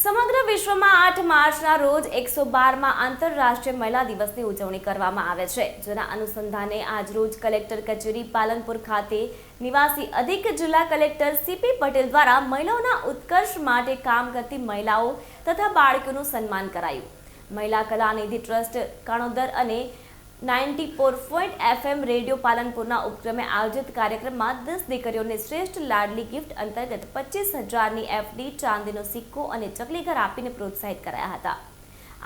સમગ્ર વિશ્વમાં આઠ માર્ચના રોજ એકસો બારમાં આંતરરાષ્ટ્રીય મહિલા દિવસની ઉજવણી કરવામાં આવે છે. જેના અનુસંધાને આજરોજ કલેક્ટર કચેરી પાલનપુર ખાતે નિવાસી અધિક જિલ્લા કલેક્ટર સીપી પટેલ દ્વારા મહિલાઓના ઉત્કર્ષ માટે કામ કરતી મહિલાઓ તથા બાળકોનું સન્માન કરાયું. મહિલા કલાનિધિ ટ્રસ્ટ કાણોદર અને ninety four point FM radio પાલનપુરના ઉપક્રમે આયોજિત કાર્યક્રમમાં દસ દીકરીઓને શ્રેષ્ઠ લાડલી ગિફ્ટ અંતર્ગત પચીસ હજારની એફડી, ચાંદીનો સિક્કો અને ચકલીઘર આપીને પ્રોત્સાહિત કરાયા હતા.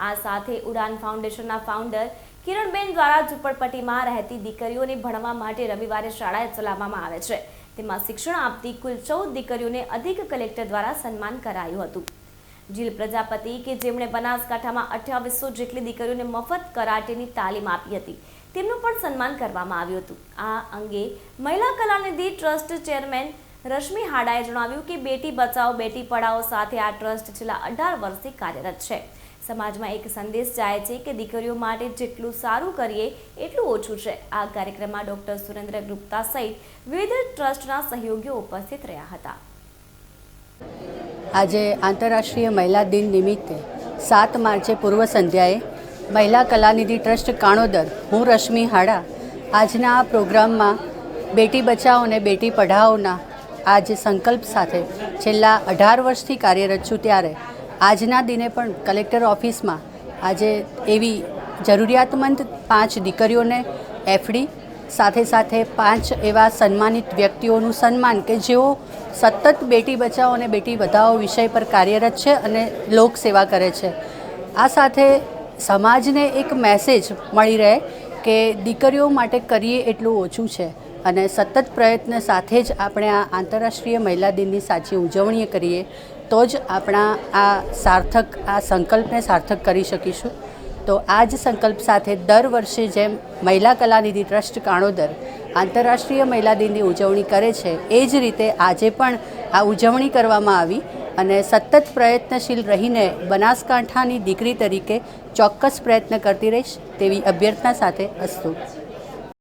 આ સાથે ઉડાન ફાઉન્ડેશનના ફાઉન્ડર કિરણબેન દ્વારા ઝુંપડપટ્ટીમાં રહેતી દીકરીઓને ભણવા માટે રવિવારે શાળાએ ચલાવવામાં આવે છે. તેમાં શિક્ષણ આપતી કુલ ચૌદ દીકરીઓને અધિક કલેક્ટર દ્વારા સન્માન કરાયું હતું. જીલ પ્રજાપતિ કે જેમણે બનાસકાંઠામાં અઠ્યાવીસો જેટલી દીકરીઓને મફત કરાટેની તાલીમ આપી હતી. તેમનું પણ સન્માન કરવામાં આવ્યું હતું. આ અંગે મહિલા કલાનિધિ ટ્રસ્ટ ચેરમેન રશ્મિ હાડાએ જણાવ્યું કે બેટી બચાવો, બેટી પઢાઓ સાથે આ ટ્રસ્ટ છેલ્લા અઢાર વર્ષથી કાર્યરત છે. સમાજમાં એક સંદેશ જાય છે કે દીકરીઓ માટે જેટલું સારું કરીએ, એટલું ઓછું છે. આ કાર્યક્રમમાં ડોક્ટર સુરેન્દ્ર ગુપ્તા સહિત વિવિધ ટ્રસ્ટના સહયોગીઓ ઉપસ્થિત રહ્યા હતા. આજે આંતરરાષ્ટ્રીય મહિલા દિન નિમિત્તે સાત માર્ચે પૂર્વ સંધ્યાએ મહિલા કલાનિધિ ટ્રસ્ટ કાણોદર, હું રશ્મિ હાડા, આજના આ પ્રોગ્રામમાં બેટી બચાવો અને બેટી પઢાઓના આજ સંકલ્પ સાથે છેલ્લા અઢાર વર્ષથી કાર્યરત છું ત્યારે આજના દિને પણ કલેક્ટર ઓફિસમાં આજે એવી જરૂરિયાતમંદ પાંચ દીકરીઓને એફડી, સાથે સાથે પાંચ એવા સન્માનિત વ્યક્તિઓનું સન્માન કે જેઓ સતત બેટી બચાવો અને બેટી બચાવો વિષય પર કાર્યરત છે અને લોક સેવા કરે છે. આ સાથે સમાજને એક મેસેજ મળી રહે કે દીકરીઓ માટે કરીએ એટલું ઓછું છે અને સતત પ્રયત્ન સાથે જ આપણે આ આંતરરાષ્ટ્રીય મહિલા દિનની સાચી ઉજવણી કરીએ તો જ આપણા આ સાર્થક, આ સંકલ્પને સાર્થક કરી શકીશું. તો આ જ સંકલ્પ સાથે દર વર્ષે જેમ મહિલા કલાનિધિ ટ્રસ્ટ કાણોદર આંતરરાષ્ટ્રીય મહિલા દિનની ઉજવણી કરે છે, એ જ રીતે આજે પણ આ ઉજવણી કરવામાં આવી અને સતત પ્રયત્નશીલ રહીને બનાસકાંઠાની દીકરી તરીકે ચોક્કસ પ્રયત્ન કરતી રહીશ તેવી અભ્યર્થના સાથે અસ્તુ.